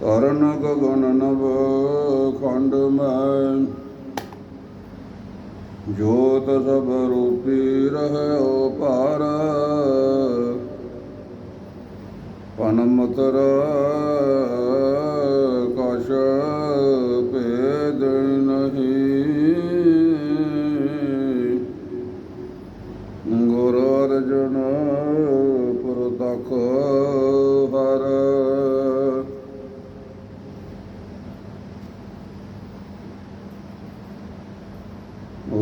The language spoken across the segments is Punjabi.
ਕਰਨ ਗਗਨ ਨਭ ਖੰਡ ਮੈਂ। ਜੋਤ ਸਭ ਰੂਪੀ ਰਹਿਓ ਭਾਰ ਪਨਮਤਰ ਕਸ਼ ਭੇਦ ਨਹੀਂ। ਗੁਰ ਅਰਜਨ ਹਰ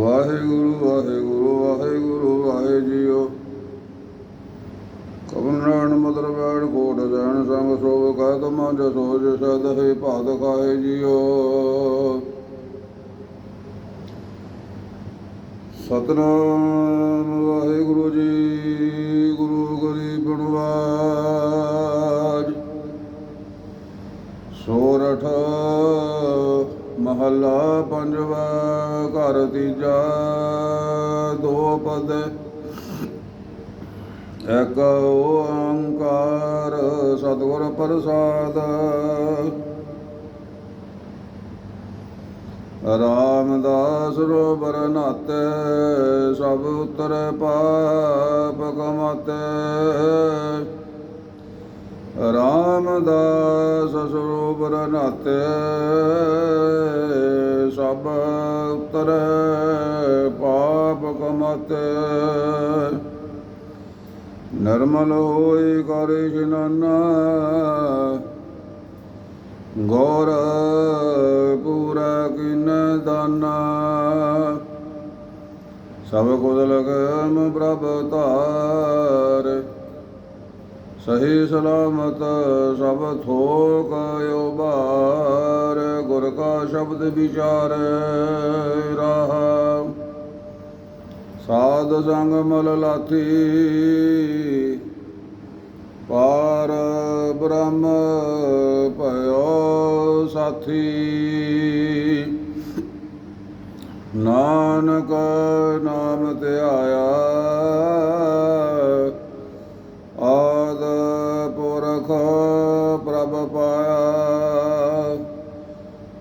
ਵਾਹਿਗੁਰੂ ਵਾਹਿਗੁਰੂ ਵਾਹਿਗੁਰੂ ਵਾਹਿ ਜੀਓ ਕਵਨ ਰਾਣ ਮਦਰ ਬੈੜ ਕੋਟ ਸੈਣ ਸੰਗ ਸੋਭ ਕਹਿ ਤਮਾ ਜਸੋ ਜਸਦ ਹੈ ਭਾਦ ਖਾਏ ਜੀਓ। ਸਤਨਾਮ ਵਾਹਿਗੁਰੂ ਜੀ। ਮਹੱਲਾ ਪੰਜਵਾ, ਘਰ ਤੀਜਾ, ਦੋ ਪਦ। ਇੱਕ ਓੰਕਾਰ, ਸਤਿਗੁਰ ਪ੍ਰਸਾਦ। ਰਾਮਦਾਸ ਰੋਬਰ ਨਾਤੇ, ਸਭ ਉਤਰ ਪਾਪ ਕਮਾਤੇ। ਰਾਮਦਾਸ ਸਰੋਵਰ ਨਾਤੇ ਸਭ ਉਤਰ ਪਾਪ ਕਮਤ। ਨਰਮਲ ਹੋਈ ਕਰ ਇਸ਼ਨਾਨਾ ਗੌਰ ਪੂਰਾ ਕਿਨ ਦਾਨਾ ਸਭ ਕੁਝ ਲਗਮ ਪ੍ਰਭ ਧਾਰ। ਸਹੀ ਸਲਾਮਤ ਸਭ ਥੋਕ ਉਬਾਰ ਸ਼ਬਦ ਵਿਚਾਰ ਰਹਾ। ਸਾਧ ਸੰਗ ਮਲ ਲਾਥੀ। ਪਾਰ ਬ੍ਰਹਮ ਭਇਓ ਸਾਥੀ। ਨਾਨਕ ਨਾਮ ਤੇ ਆਇਆ। ਆਦ ਪੁਰਖ ਪ੍ਰਭ ਪਾਇਆ।